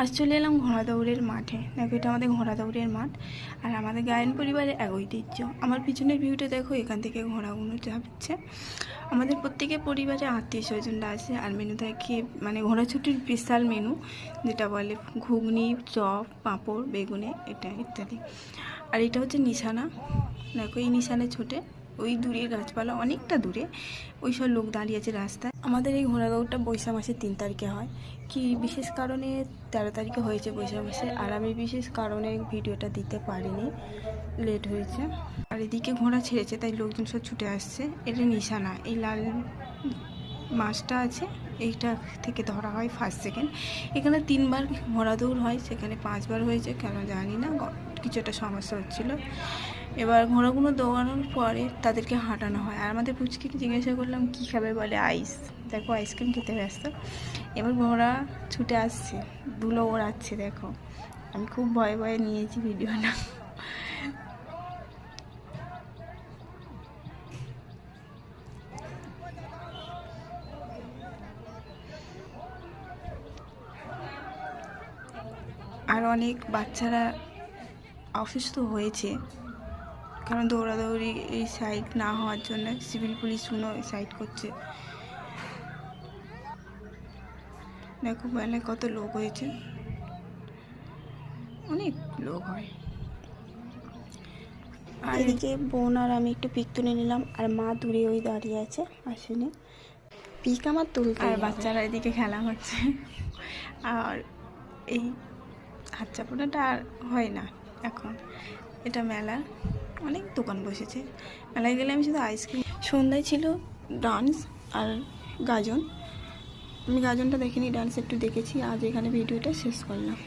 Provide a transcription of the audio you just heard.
আজ চলে এলাম ঘোড়া দৌড়ের মাঠে। দেখো, এটা আমাদের ঘোড়া দৌড়ের মাঠ আর আমাদের গায়ন পরিবারের এক ঐতিহ্য। আমার পিছনের ভিউটা দেখো, এখান থেকে ঘোড়াগুলো যাচ্ছে। আমাদের প্রত্যেকের পরিবারে আত্মীয় স্বজনরা আছে আর মেনু থাকে মানে ঘোড়া ছুটির বিশাল মেনু যেটা বলে ঘুগনি, চপ, পাঁপড়, বেগুনে, এটা ইত্যাদি। আর এটা হচ্ছে নিশানা। দেখো, এই নিশানে ছোটে ওই দূরের গাছপালা অনেকটা দূরে ওই সব লোক দাঁড়িয়ে আছে রাস্তায়। আমাদের এই ঘোড়া দৌড়টা বৈশাখ মাসের তিন তারিখে হয়। কি বিশেষ কারণে তেরো তারিখে হয়েছে বৈশাখ মাসে? আর আমি বিশেষ কারণে ভিডিওটা দিতে পারিনি, লেট হয়েছে। আর এদিকে ঘোড়া ছেড়েছে, তাই লোকজন সব ছুটে আসছে। এটা নিশানা, এই লাল মাছটা আছে, এইটা থেকে ধরা হয় ফার্স্ট সেকেন্ড এখানে তিনবার ঘোড়া দৌড় হয়, সেখানে পাঁচবার হয়েছে, কেন জানি না। কিছু একটা সমস্যা হচ্ছিল। এবার ঘোড়াগুলো দৌড়ানোর পরে তাদেরকে হাঁটানো হয়। আর আমাদের পুচকে জিজ্ঞাসা করলাম, কী খাবে? বলে, আইস। দেখো, আইসক্রিম খেতে ব্যস্ত। এবার ঘোড়া ছুটে আসছে, ধুলো ওড়াচ্ছে, দেখো, আমি খুব ভয়ে ভয়ে নিয়েছি ভিডিওটা। আর অনেক বাচ্চারা অসুস্থ হয়েছে। কারণ দৌড়াদৌড়ি এই সাইড না হওয়ার জন্য সিভিল পুলিশগুলো সাইড করছে। দেখো মেলায় কত লোক হয়েছে। অনেক লোক হয়। আর এদিকে বোন আর আমি একটু পিক তুলে নিলাম। আর মা দূরে ওই দাঁড়িয়ে আছে আসেনি। পিক আমার তুলতে আর বাচ্চারা এদিকে খেলা হচ্ছে। আর এই হাত চাপড়াটা আর হয় না। এখন। এটা মেলা অনেক দোকান বসেছে। মেলায় গেলে আমি শুধু আইসক্রিম সন্ধ্যায় ছিল ডান্স আর গাজন। আমি গাজনটা দেখিনি ডান্স একটু দেখেছি, আজ এখানে ভিডিওটা শেষ করলাম।